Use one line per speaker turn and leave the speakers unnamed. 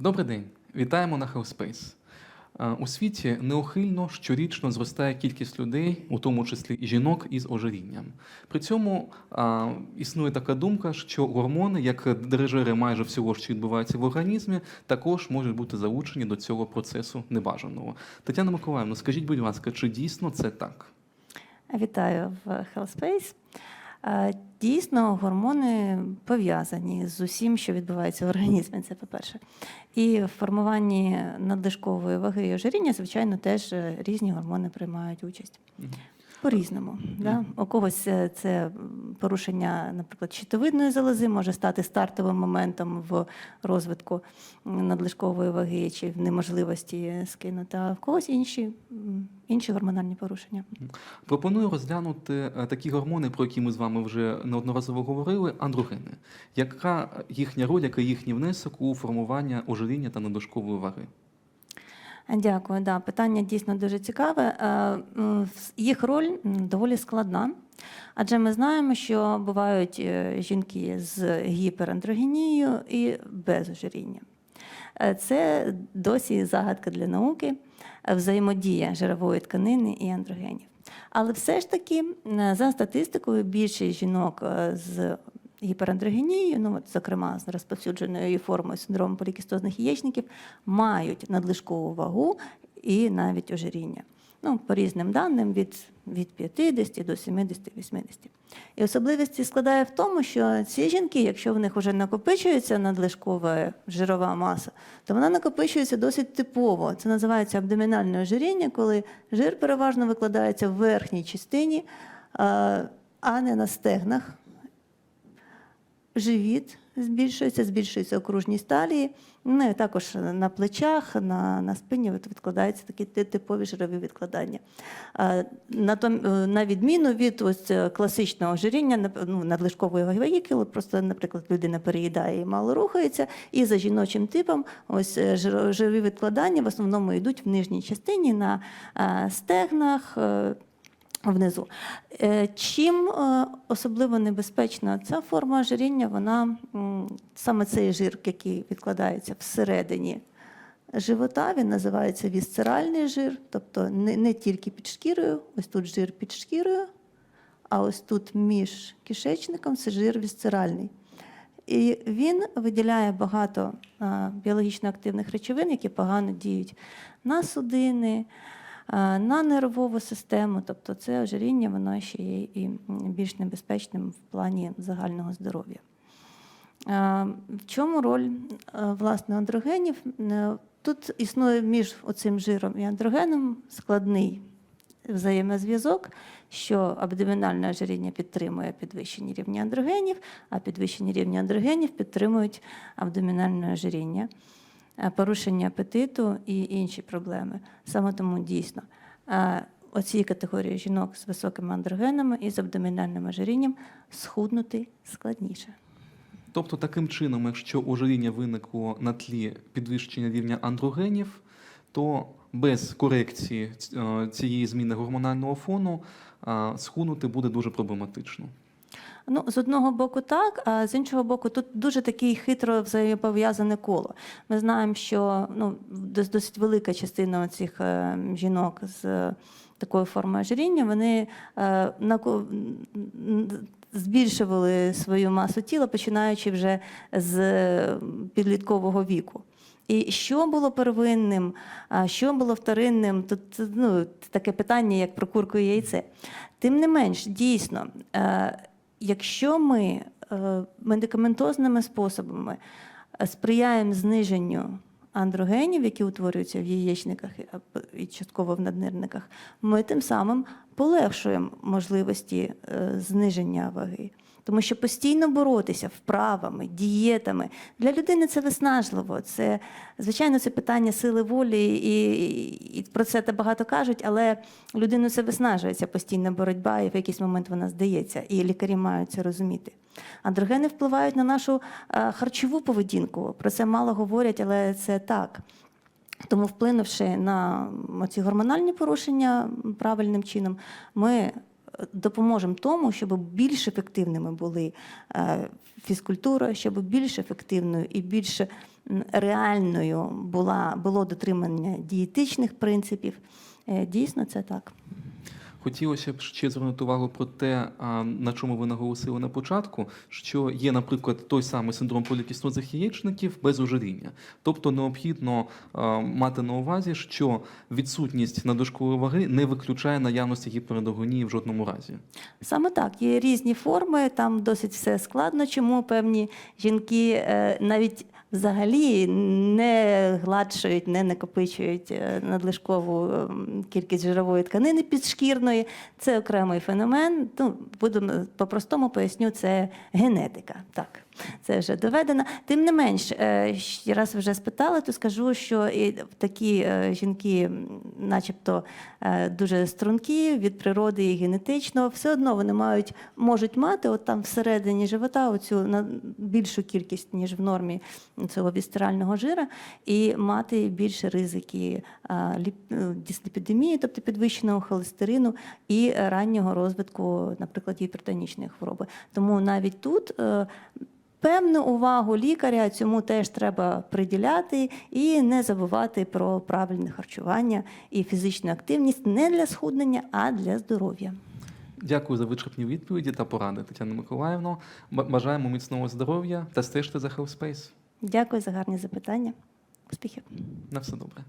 Добрий день, вітаємо на. Е, У світі неухильно щорічно зростає кількість людей, у тому числі і жінок із ожирінням. При цьому а, існує така думка, що гормони, як дирижери майже всього, що відбувається в організмі, також можуть бути залучені до цього процесу небажаного. Тетяна Миколаївна, скажіть, будь ласка, чи дійсно це так?
Вітаю в Hellspace. Дійсно, гормони пов'язані з усім, що відбувається в організмі. Це по-перше. І в формуванні надлишкової ваги і ожиріння, звичайно, теж е, різні гормони приймають участь. По-різному. Да? У когось е, це порушення, наприклад, щитовидної залози може стати стартовим моментом в розвитку надлишкової ваги чи в неможливості скинути, а в когось інші, інші гормональні порушення.
Пропоную розглянути е, такі гормони, про які ми з вами вже неодноразово говорили, андрогени. Яка їхня роль, який їхній внесок у формування ожиріння та надлишкової ваги?
Дякую. Да, питання дійсно дуже цікаве. Е, Їх роль доволі складна, адже ми знаємо, що бувають е, жінки з гіперандрогенією і без ожиріння. Е, Це досі загадка для науки, взаємодія жирової тканини і андрогенів. Але все ж таки, за статистикою, більшість жінок з гіперандрогенією, ну, от, зокрема з розповсюдженою формою синдрому полікістозних яєчників, мають надлишкову вагу і навіть ожиріння. Ну, по різним даним від, від 50 до 70-80. І особливість складає в тому, що ці жінки, якщо в них вже накопичується надлишкова жирова маса, то вона накопичується досить типово. Це називається абдомінальне ожиріння, коли жир переважно викладається в верхній частині, а а не на стегнах. Живіт збільшується, збільшується окружність талії. Ну, і також на плечах, на, на спині відкладаються такі типові жирові відкладання. Е, на відміну від ось е, класичного ожиріння, ну, надлишкової ваги, коли просто, наприклад, людина переїдає і мало рухається, і за жіночим типом ось е, жирові відкладання в основному йдуть в нижній частині на стегнах. Внизу. Е, Чим е, особливо небезпечна ця форма ожиріння, вона саме цей жир, який відкладається всередині живота, він називається вісцеральний жир, тобто не, не тільки під шкірою, ось тут жир під шкірою, а ось тут між кишечником це жир вісцеральний. І він виділяє багато біологічно активних речовин, які погано діють на судини, на нервову систему. Тобто це ожиріння, воно ще є і більш небезпечним в плані загального здоров'я. В чому роль власне андрогенів? Е, Тут існує між оцим жиром і андрогеном складний взаємозв'язок, що абдомінальне ожиріння підтримує підвищені рівні андрогенів, а підвищені рівні андрогенів підтримують абдомінальне ожиріння, е, порушення апетиту і інші проблеми. Саме тому дійсно е, оцій категорії жінок з високими андрогенами і з абдомінальним ожирінням схуднути складніше.
Тобто, таким чином, якщо ожиріння виникло на тлі підвищення рівня андрогенів, то без корекції е, цієї зміни гормонального фону е, схуднути буде дуже проблематично.
Ну, з одного боку, так, а з іншого боку, тут дуже таке хитро взаємопов'язане коло. Ми знаємо, що ну, досить велика частина цих жінок з е, такою формою ожиріння, вони е, м, збільшували свою масу тіла, починаючи вже з е, підліткового віку. І що було первинним, що було вторинним, тут ну, таке питання, як про курку і яйце. Тим не менш, дійсно, е, якщо ми е, медикаментозними способами е, сприяємо зниженню андрогенів, які утворюються в яєчниках і- частково в наднирниках, ми тим самим полегшуємо можливості е, зниження ваги. Тому що постійно боротися вправами, дієтами для людини це виснажливо. Це звичайно це питання сили волі, і, і про це та багато кажуть, але людину це виснажує, ця постійна боротьба, і в якийсь момент вона здається, і лікарі мають це розуміти. Андрогени впливають на нашу е, харчову поведінку. Про це мало говорять, але це так. Тому, вплинувши на ці гормональні порушення правильним чином, ми допоможемо тому, щоб більш ефективними були е, фізкультура, щоб більш ефективною і більш реальною була, було дотримання дієтичних принципів. Е, Дійсно, це так.
Хотілося б ще звернути увагу про те, на чому ви наголосили на початку, що є, наприклад, той самий синдром полікістозних яєчників без ожиріння. Тобто необхідно мати на увазі, що відсутність надлишкової ваги не виключає наявності гіпередогонії в жодному разі.
Саме так, є різні форми, там досить все складно, чому певні жінки е, навіть взагалі не гладшують, не накопичують е, надлишкову кількість жирової тканини підшкірної. Це окремий феномен. Ну, будемо по-простому поясню, це генетика. Так, це вже доведено. Тим не менш, е, раз вже спитала, то скажу, що і такі е, жінки, начебто, е, дуже стрункі від природи і генетично, все одно вони мають, можуть мати от там всередині живота оцю більшу кількість, ніж в нормі цього вісцерального жира, і мати більше ризики дисліпідемії, тобто підвищеного холестерину і раннього розвитку, наприклад, гіпертонічної хвороби. Тому навіть тут. Певну увагу лікаря цьому теж треба приділяти і не забувати про правильне харчування і фізичну активність не для схуднення, а для здоров'я.
Дякую за вичерпні відповіді та поради, Тетяна Миколаївна. Бажаємо міцного здоров'я та стежте за Health Space.
Дякую за гарні запитання. Успіхів!
На все добре.